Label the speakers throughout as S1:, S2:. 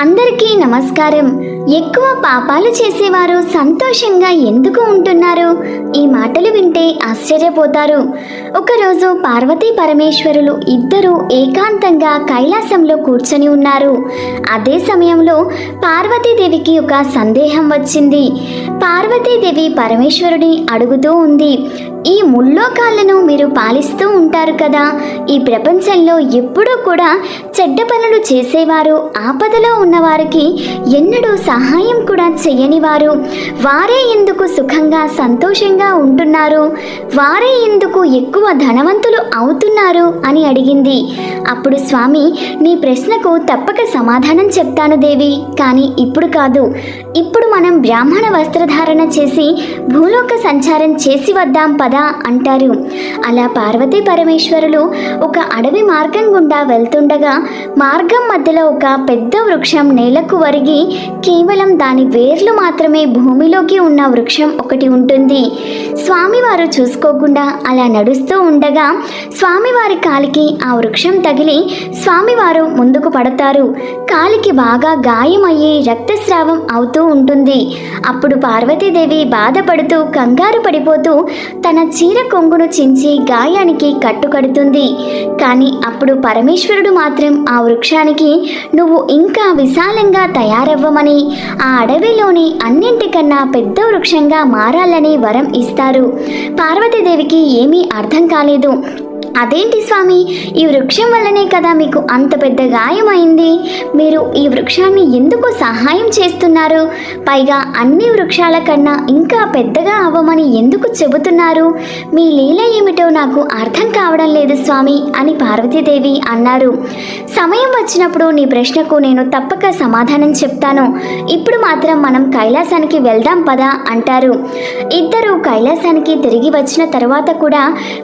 S1: అందరికీ నమస్కారం. ఎక్కువ పాపాలు చేసేవారు సంతోషంగా ఎందుకు ఉంటున్నారు ఈ మాటలు వింటే ఆశ్చర్యపోతారు. ఒకరోజు పార్వతీ పరమేశ్వరులు ఇద్దరూ ఏకాంతంగా కైలాసంలో కూర్చొని ఉన్నారు. అదే సమయంలో పార్వతీదేవికి ఒక సందేహం వచ్చింది. పార్వతీదేవి పరమేశ్వరుని అడుగుతూ ఉంది ఈ ముల్లోకాలను మీరు పాలిస్తూ ఉంటారు కదా. ఈ ప్రపంచంలో ఎప్పుడూ కూడా చెడ్డ పనులు చేసేవారు ఆపదలో ఉన్నవారికి ఎన్నడూ సహాయం కూడా చేయనివారు. వారు వారే ఎందుకు సుఖంగా సంతోషంగా ఉంటున్నారు? వారే ఎందుకు ఎక్కువ ధనవంతులు అవుతున్నారు అని అడిగింది. అప్పుడు స్వామి నీ ప్రశ్నకు తప్పక సమాధానం చెప్తాను దేవి కానీ ఇప్పుడు కాదు. ఇప్పుడు మనం బ్రాహ్మణ వస్త్రధారణ చేసి భూలోక సంచారం చేసి వద్దాం పద. అంటారు. అలా పార్వతీ పరమేశ్వరులు ఒక అడవి మార్గం గుండా వెళ్తుండగా మార్గం మధ్యలో ఒక పెద్ద వృక్షం నేలకు వరిగి కేవలం దాని వేర్లు మాత్రమే భూమిలోకి ఉన్న వృక్షం ఒకటి ఉంటుంది. స్వామివారు చూసుకోకుండా అలా నడుస్తూ ఉండగా స్వామివారి కాలికి ఆ వృక్షం తగిలి స్వామివారు ముందుకు పడతారు. కాలికి బాగా గాయమయ్యి రక్తస్రావం అవుతూ ఉంటుంది. అప్పుడు పార్వతీదేవి బాధపడుతూ కంగారు పడిపోతూ తన చీర కొంగును చించి గాయానికి కట్టుకడుతుంది. కానీ అప్పుడు పరమేశ్వరుడు మాత్రం ఆ వృక్షానికి నువ్వు ఇంకా విశాలంగా తయారవ్వమని ఆ అడవిలోని అన్నింటికన్నా పెద్ద వృక్షంగా మారాలని వరం ఇస్తారు. పార్వతీదేవికి ఏమీ అర్థం కాలేదు. అదేంటి స్వామి? ఈ వృక్షం వల్లనే కదా మీకు అంత పెద్ద గాయమైంది? మీరు ఈ వృక్షాన్ని ఎందుకు సహాయం చేస్తున్నారు? పైగా అన్ని వృక్షాల కన్నా ఇంకా పెద్దగా అవ్వమని ఎందుకు చెబుతున్నారు? మీ లీల ఏమిటో నాకు అర్థం కావడం లేదు స్వామి అని పార్వతీదేవి అన్నారు. సమయం వచ్చినప్పుడు నీ ప్రశ్నకు నేను తప్పక సమాధానం చెప్తాను. ఇప్పుడు మాత్రం మనం కైలాసానికి వెళ్దాం పదా అంటారు. ఇద్దరు కైలాసానికి తిరిగి వచ్చిన తర్వాత కూడా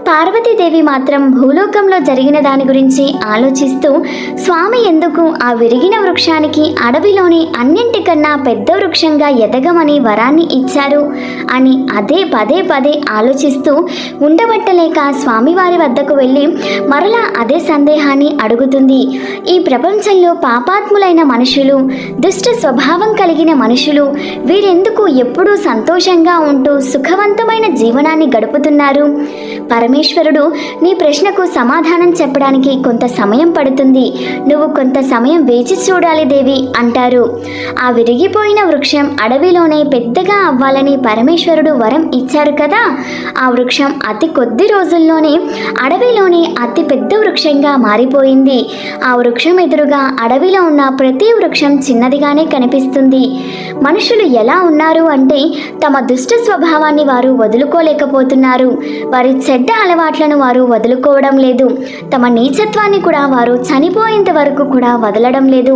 S1: పార్వతీదేవి మాత్రం భూలోకంలో జరిగిన దాని గురించి ఆలోచిస్తూ స్వామి ఎందుకు ఆ విరిగిన వృక్షానికి అడవిలోని అన్నింటికన్నా పెద్ద వృక్షంగా ఎదగమని వరాన్ని ఇచ్చారు అని అదే పదే పదే ఆలోచిస్తూ ఉండబట్టలేక స్వామివారి వద్దకు వెళ్ళి మరలా అదే సందేహాన్ని అడుగుతుంది. ఈ ప్రపంచంలో పాపాత్ములైన మనుషులు దుష్ట స్వభావం కలిగిన మనుషులు వీరెందుకు ఎప్పుడూ సంతోషంగా ఉంటూ సుఖవంతమైన జీవనాన్ని గడుపుతున్నారు? పరమేశ్వరుడు నీ ప్రశ్నకు సమాధానం చెప్పడానికి కొంత సమయం పడుతుంది. నువ్వు కొంత సమయం వేచి చూడాలి దేవి అంటారు. ఆ విరిగిపోయిన వృక్షం అడవిలోనే పెద్దగా అవ్వాలని పరమేశ్వరుడు వరం ఇచ్చారు కదా? ఆ వృక్షం అతి కొద్ది రోజుల్లోనే అడవిలోనే అతి పెద్ద వృక్షంగా మారిపోయింది. ఆ వృక్షం ఎదురుగా అడవిలో ఉన్న ప్రతి వృక్షం చిన్నదిగానే కనిపిస్తుంది. మనుషులు ఎలా ఉన్నారు అంటే తమ దుష్ట స్వభావాన్ని వారు వదులుకోలేకపోతున్నారు. వారి చెడ్డ అలవాట్లను వారు వదులు వదులుకోవడం లేదు. తమ నీచత్వాన్ని కూడా వారు చనిపోయేంత వరకు కూడా వదలడం లేదు.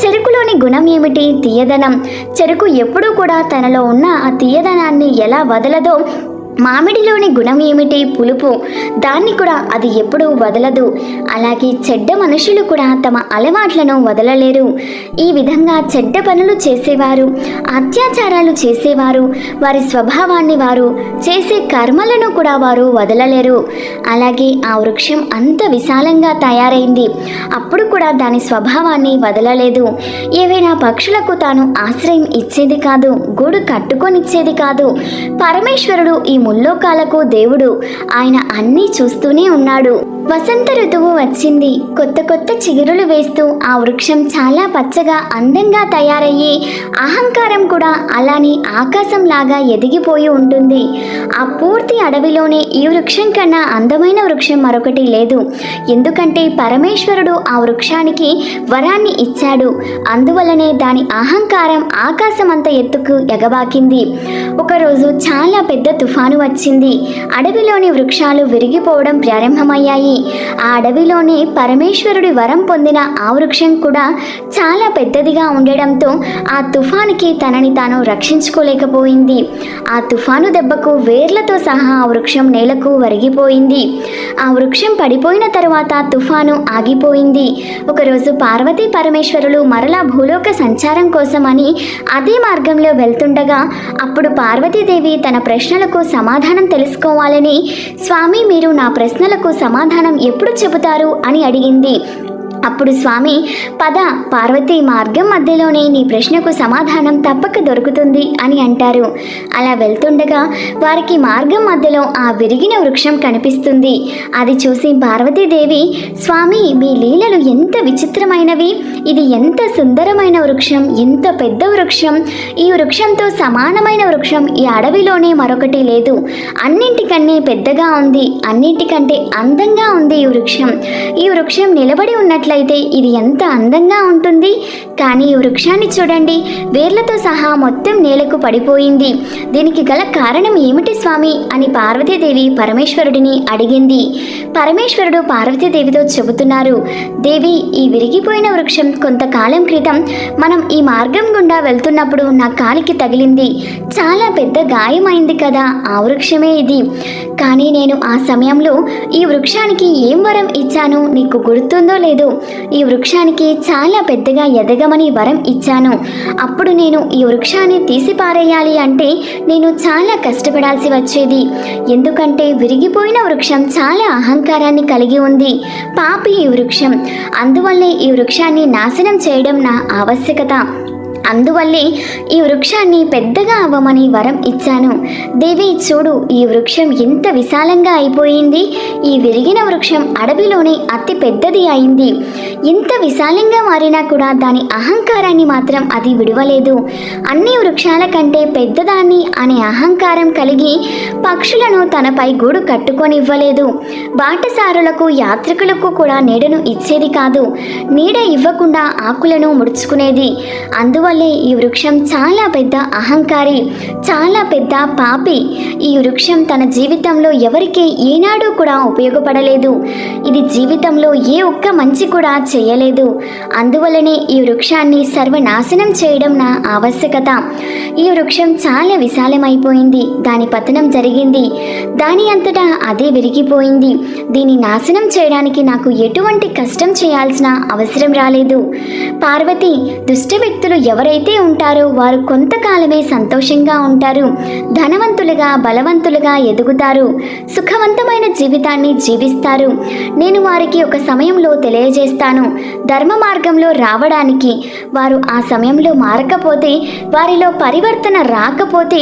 S1: చెరుకులోని గుణం ఏమిటి? తీయదనం. చెరుకు ఎప్పుడూ కూడా తనలో ఉన్న ఆ తీయదనాన్ని ఎలా వదలదో మామిడిలోని గుణం ఏమిటి? పులుపు. దాన్ని కూడా అది ఎప్పుడూ వదలదు. అలాగే చెడ్డ మనుషులు కూడా తమ అలవాట్లను వదలలేరు. ఈ విధంగా చెడ్డ పనులు చేసేవారు అత్యాచారాలు చేసేవారు వారి స్వభావాన్ని వారు చేసే కర్మలను కూడా వారు వదలలేరు. అలాగే ఆ వృక్షం అంత విశాలంగా తయారైంది. అప్పుడు కూడా దాని స్వభావాన్ని వదలలేదు. ఏవైనా పక్షులకు తాను ఆశ్రయం ఇచ్చేది కాదు గూడు కట్టుకొనిచ్చేది కాదు. పరమేశ్వరుడు ఈ ముల్లోకాలకు దేవుడు ఆయన అన్నీ చూస్తూనే ఉన్నాడు. వసంత ఋతువు వచ్చింది. కొత్త కొత్త చిగురులు వేస్తూ ఆ వృక్షం చాలా పచ్చగా అందంగా తయారయ్యి అహంకారం కూడా అలానే ఆకాశంలాగా ఎదిగిపోయి ఉంటుంది. ఆ పూర్తి అడవిలోనే ఈ వృక్షం కన్నా అందమైన వృక్షం మరొకటి లేదు. ఎందుకంటే పరమేశ్వరుడు ఆ వృక్షానికి వరాన్ని ఇచ్చాడు. అందువలనే దాని అహంకారం ఆకాశమంత ఎత్తుకు ఎగబాకింది. ఒకరోజు చాలా పెద్ద తుఫాను వచ్చింది. అడవిలోని వృక్షాలు విరిగిపోవడం ప్రారంభమయ్యాయి. ఆ అడవిలోనే పరమేశ్వరుడి వరం పొందిన ఆ వృక్షం కూడా చాలా పెద్దదిగా ఉండడంతో ఆ తుఫానుకి తనని తాను రక్షించుకోలేకపోయింది. ఆ తుఫాను దెబ్బకు వేర్లతో సహా ఆ వృక్షం నేలకు వరిగిపోయింది. ఆ వృక్షం పడిపోయిన తర్వాత తుఫాను ఆగిపోయింది. ఒకరోజు పార్వతీ పరమేశ్వరులు మరలా భూలోక సంచారం కోసమని అదే మార్గంలో వెళ్తుండగా అప్పుడు పార్వతీదేవి తన ప్రశ్నలకు సమాధానం తెలుసుకోవాలని స్వామి మీరు నా ప్రశ్నలకు సమాధానం ఎప్పుడు చెబుతారు అని అడిగింది. అప్పుడు స్వామి పద పార్వతి మార్గం మధ్యలోనే నీ ప్రశ్నకు సమాధానం తప్పక దొరుకుతుంది అని అంటారు. అలా వెళ్తుండగా వారికి మార్గం మధ్యలో ఆ విరిగిన వృక్షం కనిపిస్తుంది. అది చూసి పార్వతీదేవి స్వామి మీ లీలలు ఎంత విచిత్రమైనవి! ఇది ఎంత సుందరమైన వృక్షం! ఎంత పెద్ద వృక్షం! ఈ వృక్షంతో సమానమైన వృక్షం ఈ అడవిలోనే మరొకటి లేదు. అన్నింటికన్నీ పెద్దగా ఉంది. అన్నింటికంటే అందంగా ఉంది ఈ వృక్షం. ఈ వృక్షం నిలబడి చూసినట్లయితే ఇది ఎంత అందంగా ఉంటుంది. కానీ ఈ వృక్షాన్ని చూడండి. వేర్లతో సహా మొత్తం నేలకు పడిపోయింది. దీనికి గల కారణం ఏమిటి స్వామి? అని పార్వతీదేవి పరమేశ్వరుడిని అడిగింది. పరమేశ్వరుడు పార్వతీదేవితో చెబుతున్నారు దేవి ఈ విరిగిపోయిన వృక్షం కొంతకాలం క్రితం మనం ఈ మార్గం గుండా వెళ్తున్నప్పుడు నా కాలికి తగిలింది. చాలా పెద్ద గాయమైంది కదా ఆ వృక్షమే ఇది. కానీ నేను ఆ సమయంలో ఈ వృక్షానికి ఏం వరం ఇచ్చాను? నీకు గుర్తుందో లేదో ఈ వృక్షానికి చాలా పెద్దగా ఎదగమని వరం ఇచ్చాను. అప్పుడు నేను ఈ వృక్షాన్ని తీసి పారేయాలి అంటే నేను చాలా కష్టపడాల్సి వచ్చేది. ఎందుకంటే విరిగిపోయిన వృక్షం చాలా అహంకారాన్ని కలిగి ఉంది. పాపి ఈ వృక్షం. అందువల్లే ఈ వృక్షాన్ని నాశనం చేయడం నా ఆవశ్యకత. అందువల్లే ఈ వృక్షాన్ని పెద్దగా అవ్వమని వరం ఇచ్చాను. దేవి చూడు ఈ వృక్షం ఎంత విశాలంగా అయిపోయింది. ఈ విరిగిన వృక్షం అడవిలోనే అతి పెద్దది అయింది. ఎంత విశాలంగా మారినా కూడా దాని అహంకారాన్ని మాత్రం అది విడవలేదు. అన్ని వృక్షాల కంటే పెద్దదాన్ని అనే అహంకారం కలిగి పక్షులను తనపై గూడు కట్టుకొనివ్వలేదు. బాటసారులకు యాత్రికులకు కూడా నీడను ఇచ్చేది కాదు. నీడ ఇవ్వకుండా ఆకులను ముడుచుకునేది. అందువల్ల ఈ వృక్షం చాలా పెద్ద అహంకారి చాలా పెద్ద పాపి. ఈ వృక్షం తన జీవితంలో ఎవరికి ఏనాడు కూడా ఉపయోగపడలేదు. ఇది జీవితంలో ఏ ఒక్క మంచి కూడా చేయలేదు. అందువల్లనే ఈ వృక్షాన్ని సర్వనాశనం చేయడం నా ఆవశ్యకత. ఈ వృక్షం చాలా విశాలమైపోయింది. దాని పతనం జరిగింది. దాని అంతటా అదే విరిగిపోయింది. దీని నాశనం చేయడానికి నాకు ఎటువంటి కష్టం చేయాల్సిన అవసరం రాలేదు. పార్వతి దుష్ట వ్యక్తులు ఎవరైతే ఉంటారో వారు కొంతకాలమే సంతోషంగా ఉంటారు. ధనవంతులుగా బలవంతులుగా ఎదుగుతారు. సుఖవంతమైన జీవితాన్ని జీవిస్తారు. నేను వారికి ఒక సమయంలో తెలియజేస్తాను. ధర్మ మార్గంలో రావడానికి వారు ఆ సమయంలో మారకపోతే వారిలో పరివర్తన రాకపోతే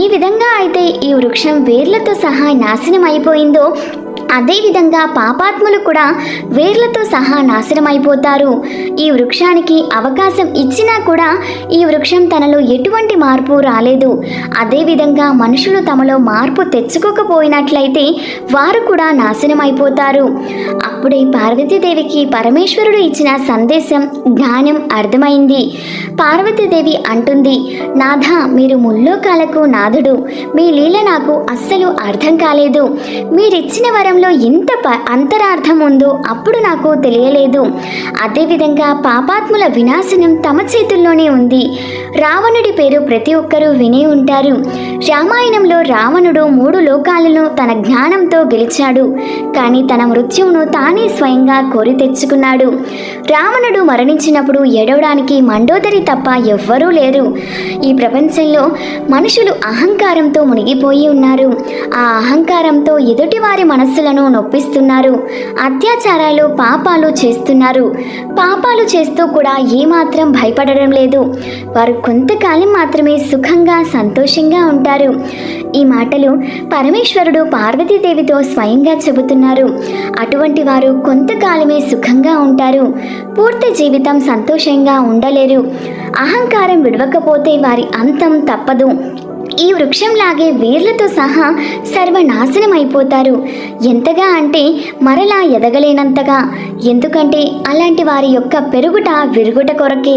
S1: ఈ విధంగా అయితే ఈ వృక్షం వేర్లతో సహా నాశనం అయిపోయిందో అదేవిధంగా పాపాత్ములు కూడా వేర్లతో సహా నాశనమైపోతారు. ఈ వృక్షానికి అవకాశం ఇచ్చినా కూడా ఈ వృక్షం తనలో ఎటువంటి మార్పు రాలేదు. అదేవిధంగా మనుషులు తమలో మార్పు తెచ్చుకోకపోయినట్లయితే వారు కూడా నాశనమైపోతారు. అప్పుడే పార్వతీదేవికి పరమేశ్వరుడు ఇచ్చిన సందేశం జ్ఞానం అర్థమైంది. పార్వతీదేవి అంటుంది నాథ మీరు ముల్లోకాలకు నాథుడు. మీ లీల నాకు అస్సలు అర్థం కాలేదు. మీరిచ్చిన వరంలో ఎంత ప అంతరార్థం ఉందో అప్పుడు నాకు తెలియలేదు. అదేవిధంగా పాపాత్ముల వినాశనం తమ చేతుల్లోనే ఉంది. రావణుడి పేరు ప్రతి ఒక్కరూ వినే ఉంటారు. రామాయణంలో రావణుడు మూడు లోకాలను తన జ్ఞానంతో గెలిచాడు. కానీ తన మృత్యువును తానే స్వయంగా కోరి తెచ్చుకున్నాడు. రావణుడు మరణించినప్పుడు ఏడవడానికి మండోదరి తప్ప ఎవ్వరూ లేరు. ఈ ప్రపంచంలో మనుషులు అహంకారంతో మునిగిపోయి ఉన్నారు. ఆ అహంకారంతో ఎదుటివారి మనస్సులను నొప్పిస్తున్నారు. అత్యాచారాలు పాపాలు చేస్తున్నారు. పాపాలు చేస్తూ కూడా ఏమాత్రం భయపడడం లేదు. వారు కొంతకాలం మాత్రమే సుఖంగా సంతోషంగా ఉంటారు. ఈ మాటలు పరమేశ్వరుడు పార్వతీదేవితో స్వయంగా చెబుతున్నారు. అటువంటి వారు కొంతకాలమే సుఖంగా ఉంటారు. పూర్తి జీవితం సంతోషంగా ఉండలేరు. అహంకారం విడవకపోతే వారి అంతం తప్పదు. ఈ వృక్షంలాగే వేర్లతో సహా సర్వనాశనం అయిపోతారు. ఎంతగా అంటే మరలా ఎదగలేనంతగా. ఎందుకంటే అలాంటి వారి యొక్క పెరుగుట విరుగుట కొరకే.